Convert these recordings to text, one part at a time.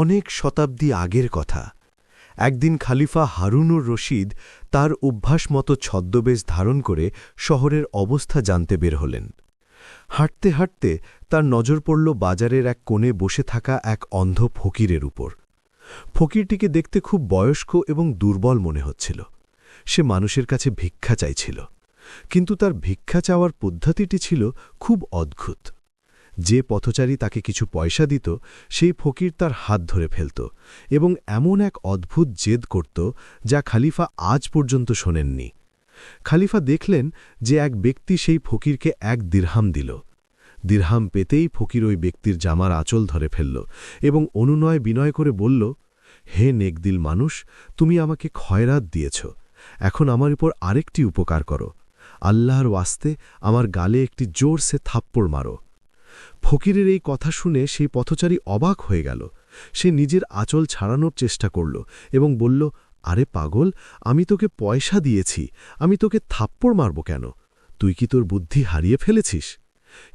অনেক শতাব্দী আগের কথা। একদিন খালিফা হারুনুর রশিদ তার অভ্যাস মতো ছদ্মবেশ ধারণ করে শহরের অবস্থা জানতে বের হলেন। হাঁটতে হাঁটতে তার নজর পড়ল বাজারের এক কোণে বসে থাকা এক অন্ধ ফকিরের উপর। ফকিরটিকে দেখতে খুব বয়স্ক এবং দুর্বল মনে হচ্ছিল। সে মানুষের কাছে ভিক্ষা চাইছিল। কিন্তু তার ভিক্ষা চাওয়ার পদ্ধতিটি ছিল খুব অদ্ভুত। যে পথচারী তাকে কিছু পয়সা দিত, সেই ফকির তার হাত ধরে ফেলত এবং এমন এক অদ্ভুত জেদ করত যা খালিফা আজ পর্যন্ত শোনেননি। খালিফা দেখলেন যে এক ব্যক্তি সেই ফকিরকে এক দিরহাম দিল। দিরহাম পেতেই ফকির ওই ব্যক্তির জামার আঁচল ধরে ফেলল এবং অনুনয় বিনয় করে বলল, হে নেকদিল মানুষ, তুমি আমাকে ক্ষয়রাত দিয়েছ। এখন আমার উপর আরেকটি উপকার করো। আল্লাহর ওয়াস্তে আমার গালে একটি জোরসে থাপ্পড় মারো। ফকিরের এই কথা শুনে সেই পথচারী অবাক হয়ে গেল। সে নিজের আঁচল ছাড়ানোর চেষ্টা করল এবং বলল, আরে পাগল, আমি তোকে পয়সা দিয়েছি, আমি তোকে থাপ্পড় মারব কেন? তুই কি তোর বুদ্ধি হারিয়ে ফেলেছিস?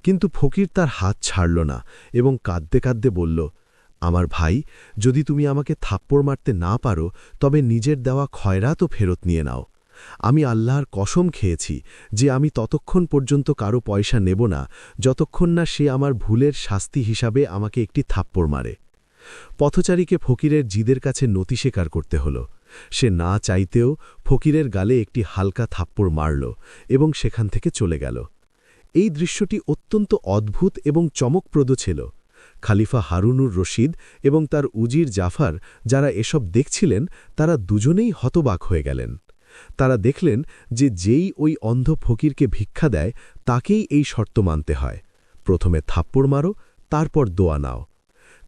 কিন্তু ফকির তার হাত ছাড়ল না এবং কাঁদতে কাঁদতে বলল, আমার ভাই, যদি তুমি আমাকে থাপ্পড় মারতে না পারো, তবে নিজের দেওয়া খয়রাতও ফেরত নিয়ে নাও। আমি আল্লাহর কসম খেয়েছি যে আমি ততক্ষণ পর্যন্ত কারও পয়সা নেব না, যতক্ষণ না সে আমার ভুলের শাস্তি হিসাবে আমাকে একটি থাপ্পড় মারে। পথচারীকে ফকিরের জিদের কাছে নতি স্বীকার করতে হল। সে না চাইতেও ফকিরের গালে একটি হালকা থাপ্পড় মারল এবং সেখান থেকে চলে গেল। এই দৃশ্যটি অত্যন্ত অদ্ভুত এবং চমকপ্রদ ছিল। খালিফা হারুনুর রশিদ এবং তার উজির জাফার যারা এসব দেখছিলেন, তারা দুজনেই হতবাক হয়ে গেলেন। তারা দেখলেন যে যেই ওই অন্ধ ফকিরকে ভিক্ষা দেয়, তাকেই এই শর্ত মানতে হয়। প্রথমে থাপ্পড় মারো, তারপর দোয়া নাও।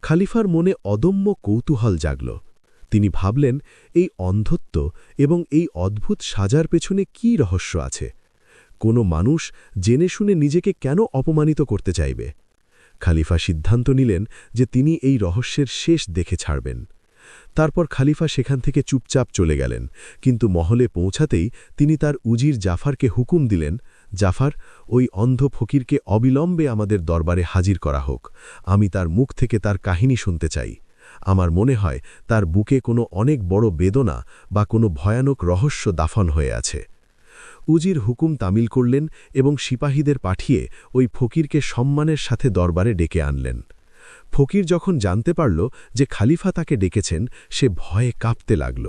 খালিফার মনে অদম্য কৌতূহল জাগল। তিনি ভাবলেন, এই অন্ধত্ব এবং এই অদ্ভুত সাজার পেছনে কি রহস্য আছে? কোনো মানুষ জেনে শুনে নিজেকে কেন অপমানিত করতে চাইবে? খালিফা সিদ্ধান্ত নিলেন যে তিনি এই রহস্যের শেষ দেখে ছাড়বেন। তারপর খালিফা সেখান থেকে চুপচাপ চলে গেলেন, কিন্তু মহলে পৌঁছাতেই তিনি তার উজির জাফারকে হুকুম দিলেন, জাফার, ওই অন্ধ ফকিরকে অবিলম্বে আমাদের দরবারে হাজির করা হোক। আমি তার মুখ থেকে তার কাহিনী শুনতে চাই। আমার মনে হয় তার বুকে কোনো অনেক বড় বেদনা বা কোনো ভয়ানক রহস্য দাফন হয়ে আছে। উজির হুকুম তামিল করলেন এবং সিপাহীদের পাঠিয়ে ওই ফকিরকে সম্মানের সাথে দরবারে ডেকে আনলেন। ফকির যখন জানতে পারল যে খালিফা তাকে ডেকেছেন, সে ভয়ে কাঁপতে লাগল।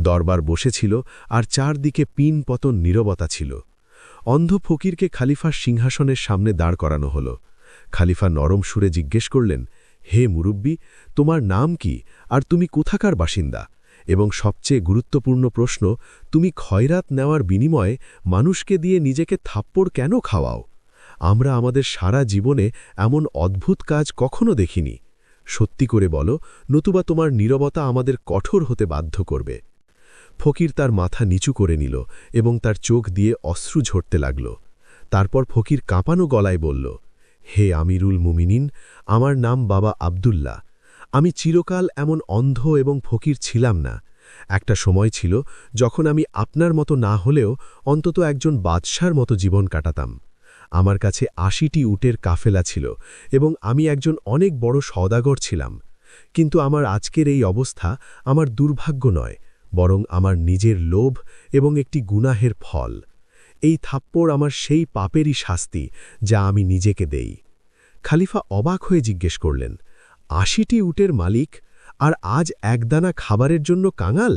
দরবার বসেছিল আর চারদিকে পিন পতন নীরবতা ছিল। অন্ধ ফকিরকে খালিফার সিংহাসনের সামনে দাঁড় করানো হল। খালিফা নরম সুরে জিজ্ঞেস করলেন, হে মুরব্বী, তোমার নাম কি আর তুমি কোথাকার বাসিন্দা? এবং সবচেয়ে গুরুত্বপূর্ণ প্রশ্ন, তুমি খয়রাত নেওয়ার বিনিময়ে মানুষকে দিয়ে নিজেকে থাপ্পড় কেন খাওয়াও? আমরা আমাদের সারা জীবনে এমন অদ্ভুত কাজ কখনো দেখিনি। সত্যি করে বলো, নতুবা তোমার নীরবতা আমাদের কঠোর হতে বাধ্য করবে। ফকির তার মাথা নিচু করে নিল এবং তার চোখ দিয়ে অশ্রু ঝরতে লাগল। তারপর ফকির কাঁপানো গলায় বলল, হে আমিরুল মুমিনিন, আমার নাম বাবা আবদুল্লাহ। আমি চিরকাল এমন অন্ধ এবং ফকির ছিলাম না। একটা সময় ছিল যখন আমি আপনার মতো না হলেও অন্তত একজন বাদশার মতো জীবন কাটাতাম। আমার কাছে আশিটি উটের কাফেলা ছিল এবং আমি একজন অনেক বড় সওদাগর ছিলাম। কিন্তু আমার আজকের এই অবস্থা আমার দুর্ভাগ্য নয়, বরং আমার নিজের লোভ এবং একটি গুনাহের ফল। এই থাপ্পড় আমার সেই পাপেরই শাস্তি যা আমি নিজেকে দেই। খালিফা অবাক হয়ে জিজ্ঞেস করলেন, আশিটি উটের মালিক? আর আজ একদানা খাবারের জন্য কাঙাল?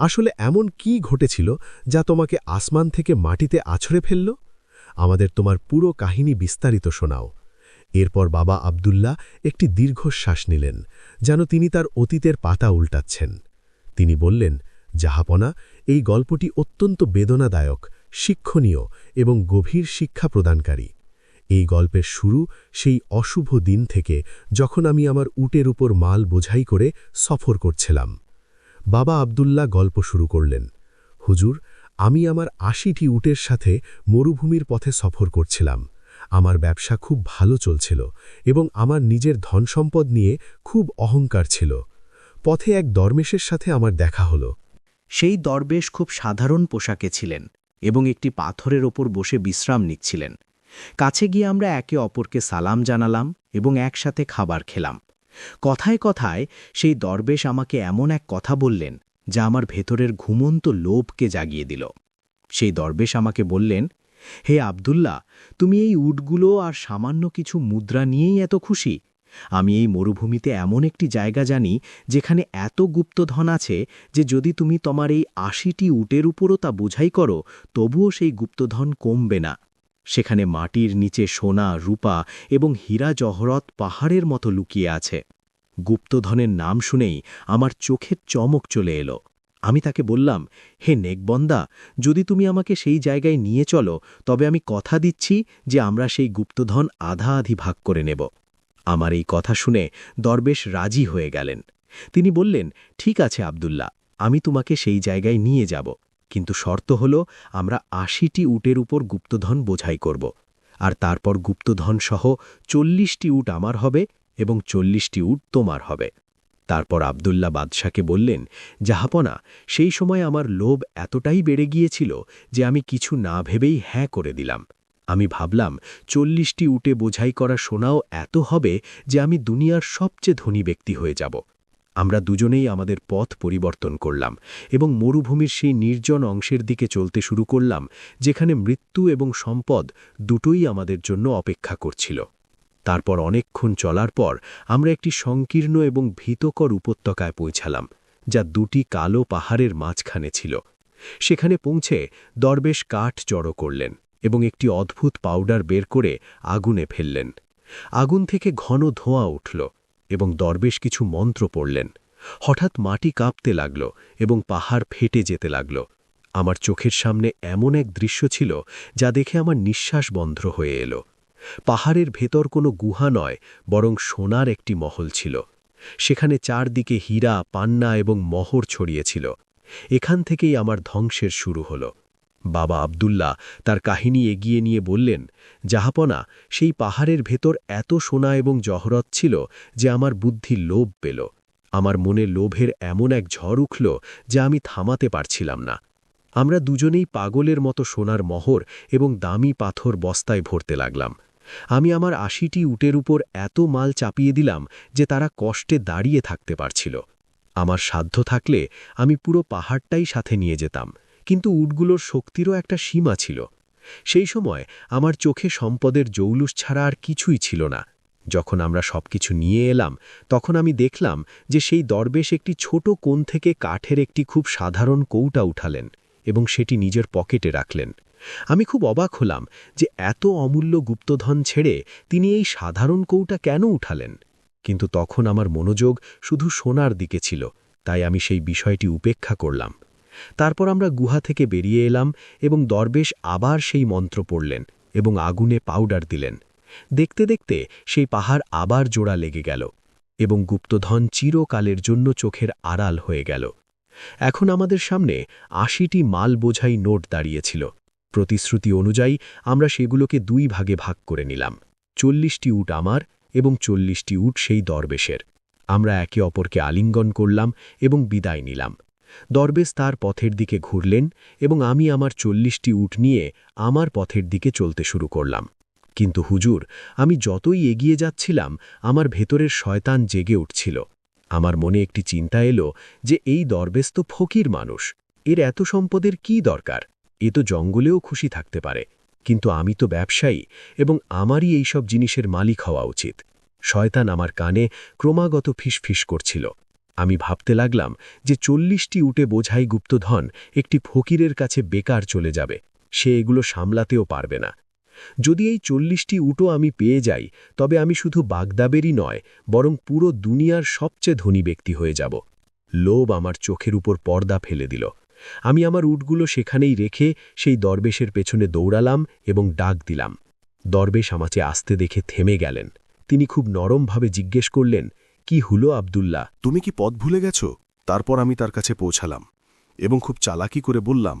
আসলে এমন কি ঘটেছিল যা তোমাকে আসমান থেকে মাটিতে আছড়ে ফেলল? আমাদের তোমার পুরো কাহিনী বিস্তারিত শোনাও। এরপর বাবা আবদুল্লাহ একটি দীর্ঘশ্বাস নিলেন, যেন তিনি তার অতীতের পাতা উল্টাচ্ছেন। তিনি বললেন, জাহাপনা, এই গল্পটি অত্যন্ত বেদনাদায়ক, শিক্ষণীয় এবং গভীর শিক্ষা প্রদানকারী। এই গল্পের শুরু সেই অশুভ দিন থেকে যখন আমি আমার উটের উপর মাল বোঝাই করে সফর করছিলাম। বাবা আবদুল্লাহ গল্প শুরু করলেন, হুজুর আমি আমার আশিটি উটের সাথে মরুভূমির পথে সফর করছিলাম। আমার ব্যবসা খুব ভালো চলছিল এবং আমার নিজের ধনসম্পদ নিয়ে খুব অহংকার ছিল। পথে এক দরমেশের সাথে আমার দেখা হলো। সেই দরবেশ খুব সাধারণ পোশাকে ছিলেন এবং একটি পাথরের ওপর বসে বিশ্রাম নিচ্ছিলেন। কাছে গিয়ে আমরা একে অপরকে সালাম জানালাম এবং একসাথে খাবার খেলাম। কথায় কথায় সেই দরবেশ আমাকে এমন এক কথা বললেন যা আমার ভেতরের ঘুমন্ত লোভকে জাগিয়ে দিল। সেই দরবেশ আমাকে বললেন, হে আবদুল্লাহ, তুমি এই উটগুলো আর সামান্য কিছু মুদ্রা নিয়েই এত খুশি? আমি এই মরুভূমিতে এমন একটি জায়গা জানি যেখানে এত গুপ্তধন আছে যে যদি তুমি তোমার এই আশিটি উটের উপরও তা বোঝাই করো, তবুও সেই গুপ্তধন কমবে না। সেখানে মাটির নিচে সোনা, রূপা এবং হীরা জহরত পাহাড়ের মতো লুকিয়ে আছে। গুপ্তধনের নাম শুনেই আমার চোখের চমক চলে এলো। আমি তাকে বললাম, হে নেকবন্দা, যদি তুমি আমাকে সেই জায়গায় নিয়ে চলো, তবে আমি কথা দিচ্ছি যে আমরা সেই গুপ্তধন আধা আধি ভাগ করে নেব আমার এই কথা শুনে দরবেশ রাজি হয়ে গেলেন। তিনি বললেন, ঠিক আছে আবদুল্লাহ, আমি তোমাকে সেই জায়গায় নিয়ে যাব। কিন্তু শর্ত হল, আমরা আশিটি উটের উপর গুপ্তধন বোঝাই করব। আর তারপর গুপ্তধন সহ চল্লিশটি উট আমার হবে এবং চল্লিশটি উট তোমার হবে। তারপর আবদুল্লা বাদশাকে বললেন, জাহাপনা, সেই সময় আমার লোভ এতটাই বেড়ে গিয়েছিল যে আমি কিছু না ভেবেই হ্যাঁ করে দিলাম। আমি ভাবলাম, চল্লিশটি উটে বোঝাই করা সোনাও এত হবে যে আমি দুনিয়ার সবচেয়ে ধনী ব্যক্তি হয়ে যাব। আমরা দুজনেই আমাদের পথ পরিবর্তন করলাম এবং মরুভূমির সেই নির্জন অংশের দিকে চলতে শুরু করলাম, যেখানে মৃত্যু এবং সম্পদ দুটোই আমাদের জন্য অপেক্ষা করছিল। তারপর অনেকক্ষণ চলার পর আমরা একটি সংকীর্ণ এবং ভীতকর উপত্যকায় পৌঁছালাম, যা দুটি কালো পাহাড়ের মাঝখানে ছিল। সেখানে পৌঁছে দরবেশ কাঠ জড়ো করলেন এবং একটি অদ্ভুত পাউডার বের করে আগুনে ফেললেন। আগুন থেকে ঘন ধোঁয়া উঠল এবং দরবেশ কিছু মন্ত্র পড়লেন। হঠাৎ মাটি কাঁপতে লাগল এবং পাহাড় ফেটে যেতে লাগল। আমার চোখের সামনে এমন এক দৃশ্য ছিল যা দেখে আমার নিঃশ্বাস বন্ধ হয়ে এলো। পাহাড়ের ভেতর কোনো গুহা নয়, বরং সোনার একটি মহল ছিল। সেখানে চারদিকে হীরা, পান্না এবং মহর ছড়িয়েছিল। এখান থেকেই আমার ধ্বংসের শুরু হল। বাবা আবদুল্লাহ তার কাহিনী এগিয়ে নিয়ে বললেন, জাহাপনা, সেই পাহাড়ের ভেতর এত সোনা এবং জহরত ছিল যে আমার বুদ্ধি লোভ পেল। আমার মনে লোভের এমন এক ঝড় উঠল যা আমি থামাতে পারছিলাম না। আমরা দুজনেই পাগলের মতো সোনার মহর এবং দামি পাথর বস্তায় ভরতে লাগলাম। আমি আমার আশিটি উটের উপর এত মাল চাপিয়ে দিলাম যে তারা কষ্টে দাঁড়িয়ে থাকতে পারছিল। আমার সাধ্য থাকলে আমি পুরো পাহাড়টাই সাথে নিয়ে যেতাম, কিন্তু উটগুলোর শক্তিরও একটা সীমা ছিল। সেই সময় আমার চোখে সম্পদের জৌলুস ছাড়া আর কিছুই ছিল না। যখন আমরা সবকিছু নিয়ে এলাম, তখন আমি দেখলাম যে সেই দরবেশ একটি ছোট কোণ থেকে কাঠের একটি খুব সাধারণ কৌটা উঠালেন এবং সেটি নিজের পকেটে রাখলেন। আমি খুব অবাক হলাম যে এত অমূল্য গুপ্তধন ছেড়ে তিনি এই সাধারণ কৌটা কেন উঠালেন। কিন্তু তখন আমার মনোযোগ শুধু সোনার দিকে ছিল, তাই আমি সেই বিষয়টি উপেক্ষা করলাম। তারপর আমরা গুহা থেকে বেরিয়ে এলাম এবং দরবেশ আবার সেই মন্ত্র পড়লেন এবং আগুনে পাউডার দিলেন। দেখতে দেখতে সেই পাহাড় আবার জোড়া লেগে গেল এবং গুপ্তধন চিরকালের জন্য চোখের আড়াল হয়ে গেল। এখন আমাদের সামনে আশিটি মাল বোঝাই নোট দাঁড়িয়েছিল। প্রতিশ্রুতি অনুযায়ী আমরা সেগুলোকে দুই ভাগে ভাগ করে নিলাম। চল্লিশটি উট আমার এবং চল্লিশটি উট সেই দরবেশের। আমরা একে অপরকে আলিঙ্গন করলাম এবং বিদায় নিলাম। দরবেশ তার পথের দিকে ঘুরলেন এবং আমি আমার চল্লিশটি উট নিয়ে আমার পথের দিকে চলতে শুরু করলাম। কিন্তু হুজুর, আমি যতই এগিয়ে যাচ্ছিলাম, আমার ভেতরের শয়তান জেগে উঠছিল। আমার মনে একটি চিন্তা এলো যে এই দরবেশ তো ফকির মানুষ। এর এত সম্পদের কি দরকার? এ তো জঙ্গলেও খুশি থাকতে পারে, কিন্তু আমি তো ব্যবসায়ী এবং আমারই এই সব জিনিসের মালিক হওয়া উচিত। শয়তান আমার কানে ক্রমাগত ফিসফিস করছিল। আমি ভাবতে লাগলাম যে চল্লিশটি উটে বোঝাই গুপ্তধন একটি ফকিরের কাছে বেকার চলে যাবে, সে এগুলো সামলাতেও পারবে না। যদি এই চল্লিশটি উটো আমি পেয়ে যাই, তবে আমি শুধু বাগদাবেরই নয়, বরং পুরো দুনিয়ার সবচেয়ে ধনী ব্যক্তি হয়ে যাব। লোভ আমার চোখের উপর পর্দা ফেলে দিল। আমি আমার উটগুলো সেখানেই রেখে সেই দরবেশের পেছনে দৌড়ালাম এবং ডাক দিলাম। দরবেশ আমাকে আসতে দেখে থেমে গেলেন। তিনি খুব নরমভাবে জিজ্ঞেস করলেন, কি হুলো আবদুল্লাহ? তুমি কি পথ ভুলে গেছ? তারপর আমি তার কাছে পৌঁছালাম এবং খুব চালাকি করে বললাম,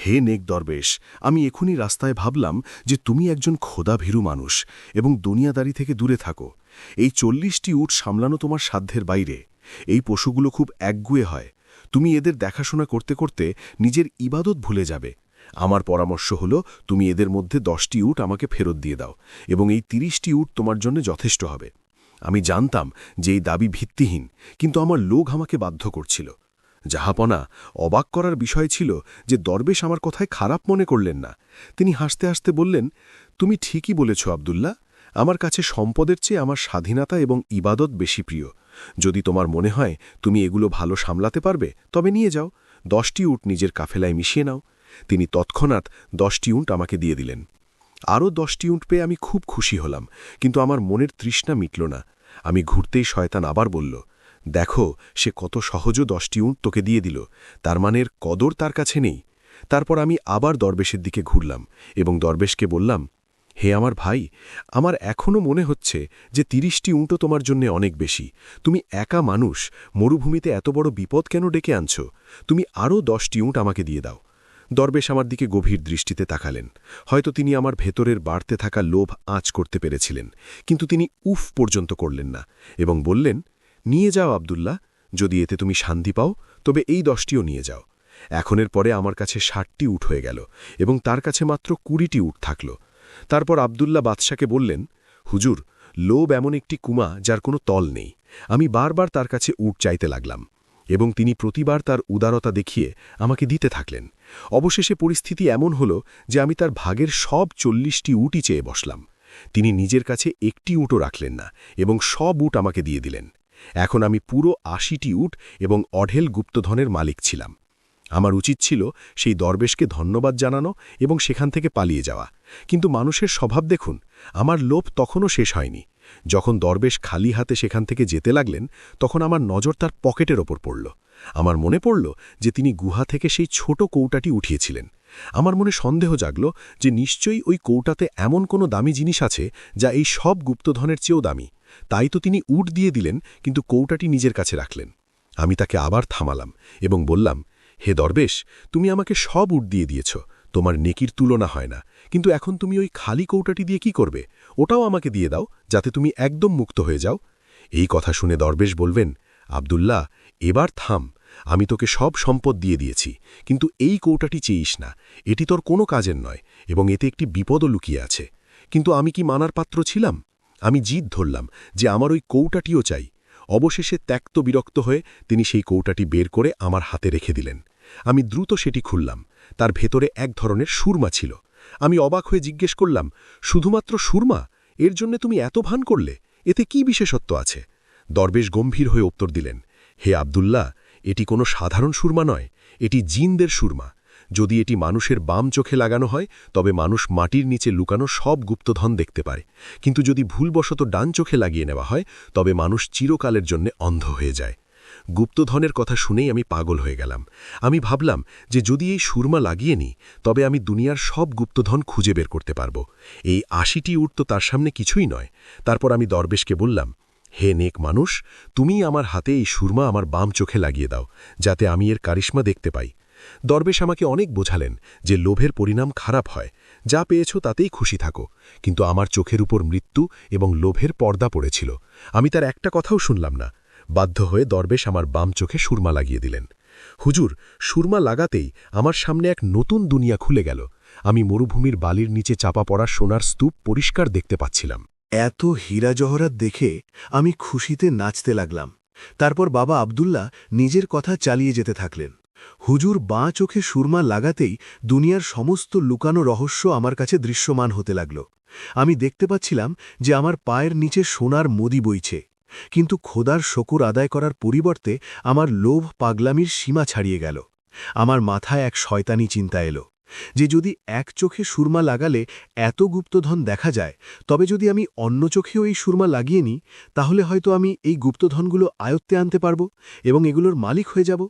হে নেক দরবেশ, আমি এখনই রাস্তায় ভাবলাম যে তুমি একজন খোদা ভীরু মানুষ এবং দুনিয়াদারি থেকে দূরে থাকো। এই চল্লিশটি উট সামলানো তোমার সাধ্যের বাইরে। এই পশুগুলো খুব একগুয়ে হয়। তুমি এদের দেখাশোনা করতে করতে নিজের ইবাদত ভুলে যাবে। আমার পরামর্শ হল, তুমি এদের মধ্যে দশটি উট আমাকে ফেরত দিয়ে দাও এবং এই তিরিশটি উট তোমার জন্য যথেষ্ট হবে। আমি জানতাম যে এই দাবি ভিত্তিহীন, কিন্তু আমার লোক আমাকে বাধ্য করছিল। যাহাপনা অবাক করার বিষয় ছিল যে দরবেশ আমার কথায় খারাপ মনে করলেন না। তিনি হাসতে হাসতে বললেন, তুমি ঠিকই বলেছ আবদুল্লাহ। আমার কাছে সম্পদের চেয়ে আমার স্বাধীনতা এবং ইবাদত বেশি প্রিয়। যদি তোমার মনে হয় তুমি এগুলো ভালো সামলাতে পারবে, তবে নিয়ে যাও। দশটি উট নিজের কাফেলায় মিশিয়ে নাও। তিনি তৎক্ষণাৎ দশটি উঁট আমাকে দিয়ে দিলেন। আরও দশটি উঁট পেয়ে আমি খুব খুশি হলাম, কিন্তু আমার মনের তৃষ্ণা মিটল না। আমি ঘুরতেই শয়তান আবার বলল, দেখো, সে কত সহজ দশটি উঁট তোকে দিয়ে দিল। তার মানের কদর তার কাছে নেই। তারপর আমি আবার দরবেশের দিকে ঘুরলাম এবং দরবেশকে বললাম হে আমার ভাই, আমার এখনও মনে হচ্ছে যে তিরিশটি উঁটো তোমার জন্যে অনেক বেশি। তুমি একা মানুষ, মরুভূমিতে এত বড় বিপদ কেন ডেকে আনছ? তুমি আরও দশটি উঁট আমাকে দিয়ে দাও। দরবেশ আমার দিকে গভীর দৃষ্টিতে তাকালেন। হয়তো তিনি আমার ভেতরের বাড়তে থাকা লোভ আঁচ করতে পেরেছিলেন, কিন্তু তিনি উফ পর্যন্ত করলেন না এবং বললেন, নিয়ে যাও আবদুল্লাহ, যদি এতে তুমি শান্তি পাও, তবে এই দশটিও নিয়ে যাও। এখনের পরে আমার কাছে ষাটটি উঠ হয়ে গেল এবং তার কাছে মাত্র কুড়িটি উঠ থাকল। তারপর আবদুল্লাহ বাদশাকে বললেন, হুজুর, লোভ এমন একটি কুমা যার কোনো তল নেই। আমি বারবার তার কাছে উট চাইতে লাগলাম এবং তিনি প্রতিবার তার উদারতা দেখিয়ে আমাকে দিতে থাকলেন। অবশেষে পরিস্থিতি এমন হল যে আমি তার ভাগের সব চল্লিশটি উটই চেয়ে বসলাম। তিনি নিজের কাছে একটি উটও রাখলেন না এবং সব উট আমাকে দিয়ে দিলেন। এখন আমি পুরো আশিটি উট এবং অঢেল গুপ্তধনের মালিক ছিলাম। আমার উচিত ছিল সেই দরবেশকে ধন্যবাদ জানানো এবং সেখান থেকে পালিয়ে যাওয়া। কিন্তু মানুষের স্বভাব দেখুন, আমার লোভ তখনও শেষ হয়নি। যখন দরবেশ খালি হাতে সেখান থেকে যেতে লাগলেন, তখন আমার নজর তার পকেটের ওপর পড়ল। আমার মনে পড়ল যে তিনি গুহা থেকে সেই ছোট কৌটাটি উঠিয়েছিলেন। আমার মনে সন্দেহ জাগল যে নিশ্চয়ই ওই কৌটাতে এমন কোনো দামি জিনিস আছে যা এই সব গুপ্তধনের চেয়েও দামি। তাই তো তিনি উট দিয়ে দিলেন, কিন্তু কৌটাটি নিজের কাছে রাখলেন। আমি তাকে আবার থামালাম এবং বললাম হে দরবেশ, তুমি আমাকে সব উট দিয়ে দিয়েছ, তোমার নেকির তুলনা হয় না। কিন্তু এখন তুমি ওই খালি কৌটাটি দিয়ে কি করবে? ওটাও আমাকে দিয়ে দাও, যাতে তুমি একদম মুক্ত হয়ে যাও। এই কথা শুনে দরবেশ বলবেন, আবদুল্লাহ, এবার থাম, আমি তোকে সব সম্পদ দিয়ে দিয়েছি, কিন্তু এই কৌটাটি চেয়েইস না, এটি তোর কোনো কাজের নয়, এবং এতে একটি বিপদও লুকিয়ে আছে। কিন্তু আমি কি মানার পাত্র ছিলাম? আমি জিদ ধরলাম যে আমার ওই কৌটাটিও চাই অবশেষে ত্যক্ত বিরক্ত হয়ে তিনি সেই কৌটাটি বের করে আমার হাতে রেখে দিলেন। আমি দ্রুত সেটি খুললাম। তার ভেতরে এক ধরনের সুরমা ছিল। আমি অবাক হয়ে জিজ্ঞেস করলাম, শুধুমাত্র সুরমা? এর জন্য তুমি এত ভান করলে? এতে কি বিশেষত্ব আছে? দরবেশ গম্ভীর হয়ে উত্তর দিলেন, হে আবদুল্লাহ, এটি কোনো সাধারণ সুরমা নয়। এটি জিনদের সুরমা। যদি এটি মানুষের বাম চোখে লাগানো হয়, তবে মানুষ মাটির নিচে লুকানো সব গুপ্তধন দেখতে পারে। কিন্তু যদি ভুলবশত ডান চোখে লাগিয়ে নেওয়া হয়, তবে মানুষ চিরকালের জন্য অন্ধ হয়ে যায়। গুপ্তধনের কথা শুনেই আমি পাগল হয়ে গেলাম। আমি ভাবলাম যে যদি এই সুরমা লাগিয়ে নিই, তবে আমি দুনিয়ার সব গুপ্তধন খুঁজে বের করতে পারব। এই আশিটি উঠ তো তার সামনে কিছুই নয়। তারপর আমি দরবেশকে বললাম, হে নেক মানুষ তুমি আমার হাতে এই সুরমা আমার বাম চোখে লাগিয়ে দাও, যাতে আমি এর কারিশ্মা দেখতে পাই। দরবেশ আমাকে অনেক বোঝালেন যে লোভের পরিণাম খারাপ হয়, যা পেয়েছ তাতেই খুশি থাকো, কিন্তু আমার চোখের উপর মৃত্যু এবং লোভের পর্দা পড়েছিল। আমি তার একটা কথাও শুনলাম না। বাধ্য হয়ে দরবেশ আমার বাম চোখে সুরমা লাগিয়ে দিলেন। হুজুর, সুরমা লাগাতেই আমার সামনে এক নতুন দুনিয়া খুলে গেল। আমি মরুভূমির বালির নিচে চাপা পড়া সোনার স্তূপ পরিষ্কার দেখতে পাচ্ছিলাম। এত হীরা জহরাত দেখে আমি খুশিতে নাচতে লাগলাম। তারপর বাবা আবদুল্লাহ নিজের কথা চালিয়ে যেতে থাকলেন। হুজুর বাঁ চোখে সুরমা লাগাতেই দুনিয়ার সমস্ত লুকানো রহস্য আমার কাছে দৃশ্যমান হতে লাগল। আমি দেখতে পাচ্ছিলাম যে আমার পায়ের নিচে সোনার মদি বইছে, কিন্তু খোদার শকুর আদায় করার পরিবর্তে আমার লোভ পাগলামির সীমা ছাড়িয়ে গেল। আমার মাথায় এক শয়তানি চিন্তা এলো যে যদি এক চোখে সুরমা লাগালে এত গুপ্তধন দেখা যায়, তবে যদি আমি অন্য চোখেও এই সুরমা লাগিয়ে নিই, তাহলে হয়তো আমি এই গুপ্তধনগুলো আয়ত্তে আনতে পারব এবং এগুলোর মালিক হয়ে যাব।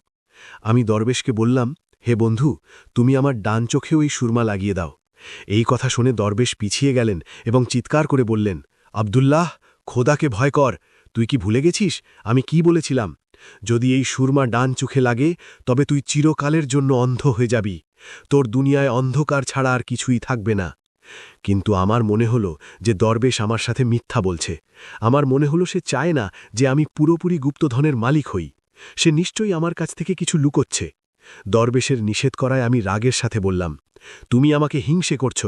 আমি দরবেশকে বললাম, হে বন্ধু, তুমি আমার ডান চোখেও এই সুরমা লাগিয়ে দাও। এই কথা শুনে দরবেশ পিছিয়ে গেলেন এবং চিৎকার করে বললেন, আবদুল্লাহ, খোদাকে ভয় কর। তুই কি ভুলে গেছিস? আমি কি বলেছিলাম? যদি এই সুরমা ডান চোখে লাগে, তবে তুই চিরকালের জন্য অন্ধ হয়ে যাবি। তোর দুনিয়ায় অন্ধকার ছাড়া আর কিছুই থাকবে না। কিন্তু আমার মনে হলো যে দরবেশ আমার সাথে মিথ্যা বলছে। আমার মনে হলো সে চায় না যে আমি পুরোপুরি গুপ্তধনের মালিক হই। সে নিশ্চয়ই আমার কাছ থেকে কিছু লুকোচ্ছে। দরবেশের নিষেধ করায় আমি রাগের সাথে বললাম, তুমি আমাকে হিংসে করছ।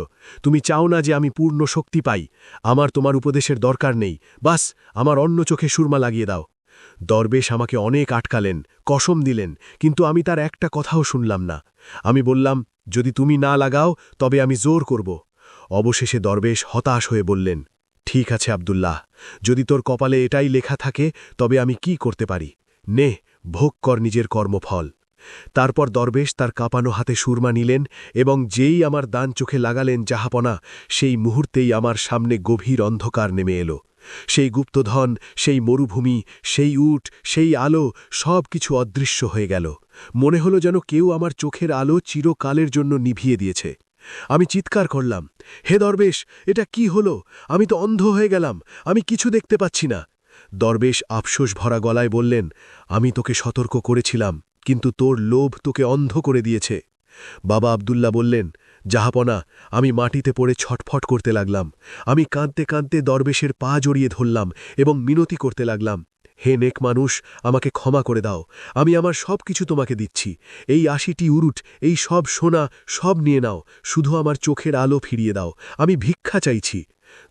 তুমি চাও না যে আমি পূর্ণ শক্তি পাই। আমার তোমার উপদেশের দরকার নেই। বাস, আমার অন্য চোখে সুরমা লাগিয়ে দাও। দরবেশ আমাকে অনেক আটকালেন, কসম দিলেন, কিন্তু আমি তার একটা কথাও শুনলাম না। আমি বললাম, যদি তুমি না লাগাও, তবে আমি জোর করব। অবশেষে দরবেশ হতাশ হয়ে বললেন, ঠিক আছে আব্দুল্লাহ, যদি তোর কপালে এটাই লেখা থাকে, তবে আমি কি করতে পারি? নে, ভোগ কর নিজের কর্মফল। তারপর দরবেশ তার কাঁপানো হাতে সুরমা নিলেন এবং যেই আমার দান চোখে লাগালেন জাহাপনা সেই মুহূর্তেই আমার সামনে গভীর অন্ধকার নেমে এলো। সেই গুপ্তধন, সেই মরুভূমি, সেই উট, সেই আলো সব কিছু অদৃশ্য হয়ে গেল। মনে হলো যেন কেউ আমার চোখের আলো চিরকালের জন্য নিভিয়ে দিয়েছে। আমি চিৎকার করলাম, হে দরবেশ, এটা কি হলো? আমি তো অন্ধ হয়ে গেলাম, আমি কিছু দেখতে পাচ্ছি না। দরবেশ আফসোস ভরা গলায় বললেন, আমি তোকে সতর্ক করেছিলাম, কিন্তু তোর লোভ তোকে অন্ধ করে দিয়েছে। বাবা আবদুল্লা বললেন, জাহাপনা, আমি মাটিতে পড়ে ছটফট করতে লাগলাম। আমি কাঁদতে কাঁদতে দরবেশের পা জড়িয়ে ধরলাম এবং মিনতি করতে লাগলাম। হে নেক মানুষ, আমাকে ক্ষমা করে দাও। আমি আমার সব কিছু তোমাকে দিচ্ছি। এই আশিটি উরুট, এই সব সোনা, সব নিয়ে নাও। শুধু আমার চোখের আলো ফিরিয়ে দাও। আমি ভিক্ষা চাইছি।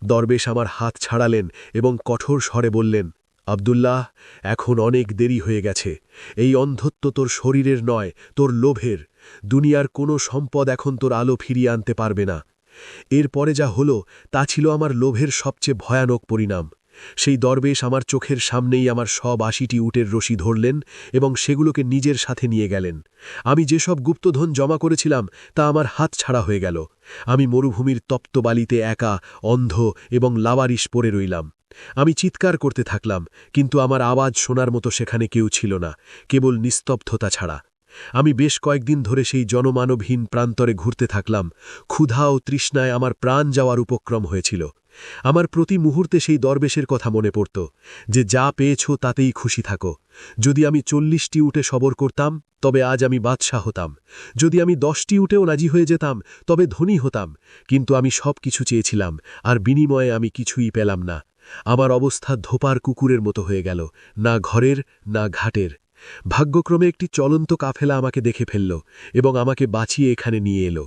দরবেশ আমার হাত ছাড়ালেন এবং কঠোর স্বরে বললেন, আবদুল্লাহ, এখন অনেক দেরি হয়ে গেছে। এই অন্ধত্ব তোর শরীরের নয়, তোর লোভের। দুনিয়ার কোনো সম্পদ এখন তোর আলো ফিরিয়ে আনতে পারবে না। এরপরে যা হলো, তা ছিল আমার লোভের সবচেয়ে ভয়ানক পরিণাম। সেই দরবেশ আমার চোখের সামনেই আমার সব আশিটি উটের রশি ধরলেন এবং সেগুলোকে নিজের সাথে নিয়ে গেলেন। আমি যেসব গুপ্তধন জমা করেছিলাম, তা আমার হাত ছাড়া হয়ে গেল। আমি মরুভূমির তপ্ত বালিতে একা, অন্ধ এবং লাবারিশ পড়ে রইলাম। আমি চিৎকার করতে থাকলাম, কিন্তু আমার আওয়াজ শোনার মতো সেখানে কেউ ছিল না, কেবল নিস্তব্ধতা ছাড়া। আমি বেশ কয়েকদিন ধরে সেই জনমানবহীন প্রান্তরে ঘুরতে থাকলাম, ক্ষুধা ও তৃষ্ণায় আমার প্রাণ যাওয়ার উপক্রম হয়েছিল। আমার প্রতি মুহূর্তে সেই দরবেশের কথা মনে পড়ত, যে যা পেয়েছ তাতেই খুশি থাকো। যদি আমি চল্লিশটি উঠে সবর করতাম, তবে আজ আমি বাদশাহ হতাম। যদি আমি দশটি উঠেও রাজি হয়ে যেতাম, তবে ধনী হতাম। কিন্তু আমি সব কিছু চেয়েছিলাম, আর বিনিময়ে আমি কিছুই পেলাম না। আমার অবস্থা ধোপার কুকুরের মতো হয়ে গেল, না ঘরের, না ঘাটের। ভাগ্যক্রমে একটি চলন্ত কাফেলা আমাকে দেখে ফেলল এবং আমাকে বাঁচিয়ে এখানে নিয়ে এলো।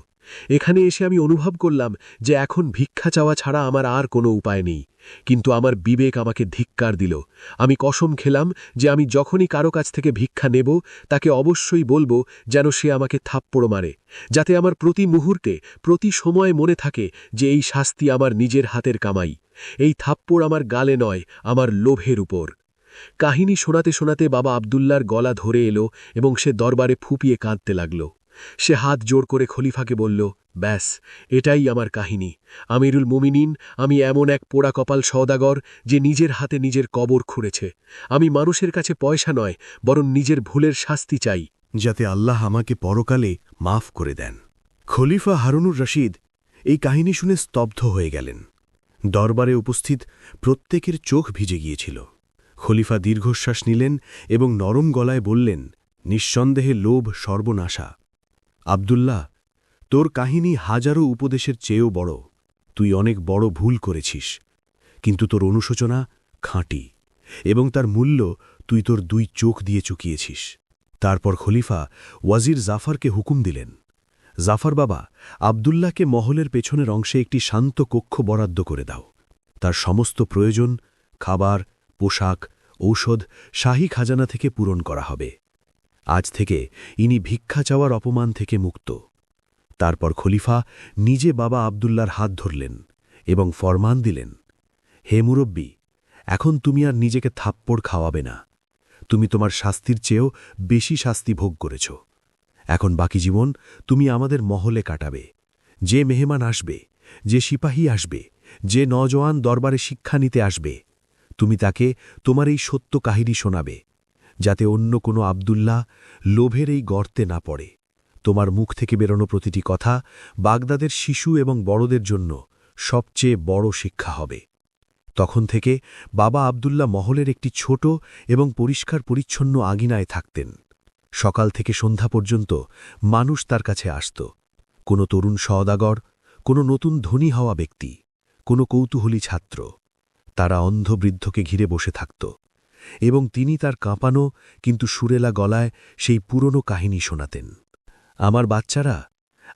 এখানে এসে আমি অনুভব করলাম যে এখন ভিক্ষা চাওয়া ছাড়া আমার আর কোনো উপায় নেই। কিন্তু আমার বিবেক আমাকে ধিক্কার দিল। আমি কসম খেলাম যে আমি যখনই কারও কাছ থেকে ভিক্ষা নেব, তাকে অবশ্যই বলব যেন সে আমাকে থাপ্পড় মারে, যাতে আমার প্রতি মুহূর্তে, প্রতি সময় মনে থাকে যে এই শাস্তি আমার নিজের হাতের কামাই। এই থাপ্পড় আমার গালে নয়, আমার লোভের উপর। কাহিনী শোনাতে শোনাতে বাবা আবদুল্লার গলা ধরে এলো এবং সে দরবারে ফুপিয়ে কাঁদতে লাগল। সে হাত জোর করে খলিফাকে বলল, ব্যাস, এটাই আমার কাহিনী। আমিরুল মুমিনিন, আমি এমন এক পোড়া কপাল সওদাগর যে নিজের হাতে নিজের কবর খুঁড়েছে। আমি মানুষের কাছে পয়সা নয়, বরং নিজের ভুলের শাস্তি চাই। যাতে আল্লাহ আমাকে পরকালে মাফ করে দেন। খলিফা হারুনুর রশিদ এই কাহিনী শুনে স্তব্ধ হয়ে গেলেন। দরবারে উপস্থিত প্রত্যেকের চোখ ভিজে গিয়েছিল। খলিফা দীর্ঘশ্বাস নিলেন এবং নরম গলায় বললেন, নিঃসন্দেহে লোভ সর্বনাশা। আবদুল্লাহ, তোর কাহিনী হাজারো উপদেশের চেয়েও বড়। তুই অনেক বড় ভুল করেছিস। কিন্তু তোর অনুশোচনা খাঁটি এবং তার মূল্য তুই তোর দুই চোখ দিয়ে চুকিয়েছিস। তারপর খলিফা ওয়াজির জাফরকে হুকুম দিলেন, জাফর বাবা, আবদুল্লাহকে মহলের পেছনের অংশে একটি শান্ত কক্ষ বরাদ্দ করে দাও। তার সমস্ত প্রয়োজন, খাবার পোশাক, ঔষধ শাহী খাজানা থেকে পূরণ করা হবে। আজ থেকে ইনি ভিক্ষা চাওয়ার অপমান থেকে মুক্ত। তারপর খলিফা নিজে বাবা আবদুল্লার হাত ধরলেন এবং ফরমান দিলেন, হে মুরব্বী, এখন তুমি আর নিজেকে থাপ্পড় খাওয়াবে না। তুমি তোমার শাস্তির চেয়েও বেশি শাস্তি ভোগ করেছ। এখন বাকি জীবন তুমি আমাদের মহলে কাটাবে। যে মেহমান আসবে, যে সিপাহী আসবে, যে নজওয়ান দরবারে শিক্ষা নিতে আসবে তুমি তাকে তোমার এই সত্য কাহিনী শোনাবে, যাতে অন্য কোনো আবদুল্লাহ লোভের এই গর্তে না পড়ে। তোমার মুখ থেকে বেরোনো প্রতিটি কথা বাগদাদের শিশু এবং বড়দের জন্য সবচেয়ে বড় শিক্ষা হবে। তখন থেকে বাবা আবদুল্লাহ মহলের একটি ছোট এবং পরিষ্কার পরিচ্ছন্ন আগিনায় থাকতেন। সকাল থেকে সন্ধ্যা পর্যন্ত মানুষ তার কাছে আসত। কোনো তরুণ সওদাগর, কোনো নতুন ধনী হওয়া ব্যক্তি, কোনো কৌতূহলী ছাত্র। তারা অন্ধ বৃদ্ধকে ঘিরে বসে থাকত, এবং তিনি তার কাঁপানো কিন্তু সুরেলা গলায় সেই পুরনো কাহিনী শোনাতেন। আমার বাচ্চারা,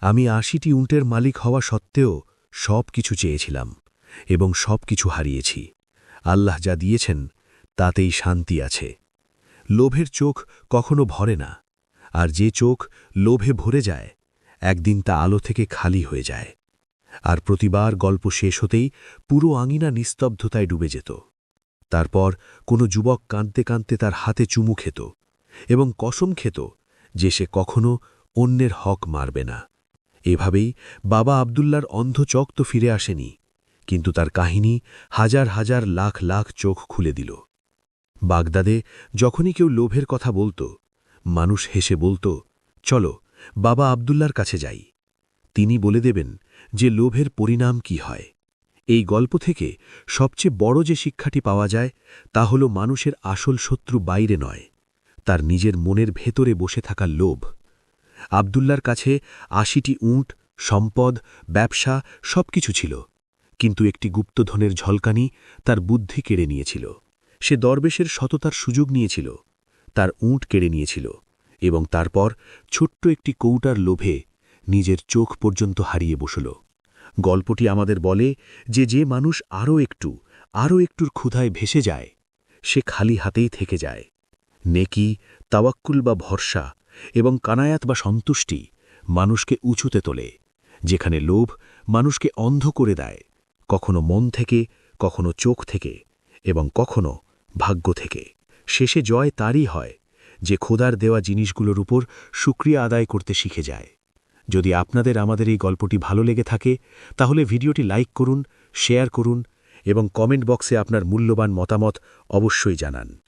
আমি আশিটি উঁটের মালিক হওয়া সত্ত্বেও সব কিছু চেয়েছিলাম এবং সব কিছু হারিয়েছি। আল্লাহ যা দিয়েছেন, তাতেই শান্তি আছে। লোভের চোখ কখনো ভরে না, আর যে চোখ লোভে ভরে যায়, একদিন তা আলো থেকে খালি হয়ে যায়। আর প্রতিবার গল্প শেষ হতেই পুরো আঙিনা নিস্তব্ধতায় ডুবে যেত। তারপর কোনো যুবক কাঁদতে কাঁদতে তার হাতে চুমু খেত এবং কসম খেত যে সে কখনো অন্যের হক মারবে না। এভাবেই বাবা আবদুল্লার অন্ধ চোখ তো ফিরে আসেনি, কিন্তু তার কাহিনী হাজার হাজার লাখ লাখ চোখ খুলে দিল। বাগদাদে যখনই কেউ লোভের কথা বলতো, মানুষ হেসে বলতো, চলো, বাবা আবদুল্লার কাছে যাই। তিনি বলে দেবেন যে লোভের পরিণাম কি হয়। এই গল্প থেকে সবচেয়ে বড় যে শিক্ষাটি পাওয়া যায়, তা হল মানুষের আসল শত্রু বাইরে নয়, তার নিজের মনের ভেতরে বসে থাকা লোভ। আবদুল্লার কাছে আশিটি উঁট, সম্পদ, ব্যবসা সবকিছু ছিল, কিন্তু একটি গুপ্তধনের ঝলকানি তার বুদ্ধি কেড়ে নিয়েছিল। সে দরবেশের সততার সুযোগ নিয়েছিল, তার উঁট কেড়ে নিয়েছিল এবং তারপর ছোট্ট একটি কৌটার লোভে নিজের চোখ পর্যন্ত হারিয়ে বসল। গল্পটি আমাদের বলে যে যে মানুষ আরও একটু, আরও একটুর ক্ষুধায় ভেসে যায়, সে খালি হাতেই থেকে যায়। নেকি, তাওয়াক্কুল বা ভরসা এবং কানায়াত বা সন্তুষ্টি মানুষকে উঁচুতে তোলে, যেখানে লোভ মানুষকে অন্ধ করে দেয়, কখনো মন থেকে, কখনো চোখ থেকে এবং কখনো ভাগ্য থেকে। শেষে জয় তারই হয় যে খোদার দেওয়া জিনিসগুলোর উপর সুক্রিয়া আদায় করতে শিখে যায়। যদি আপনাদের আমাদের এই গল্পটি ভালো লেগে থাকে, তাহলে ভিডিওটি লাইক করুন, শেয়ার করুন এবং কমেন্ট বক্সে আপনার মূল্যবান মতামত অবশ্যই জানান।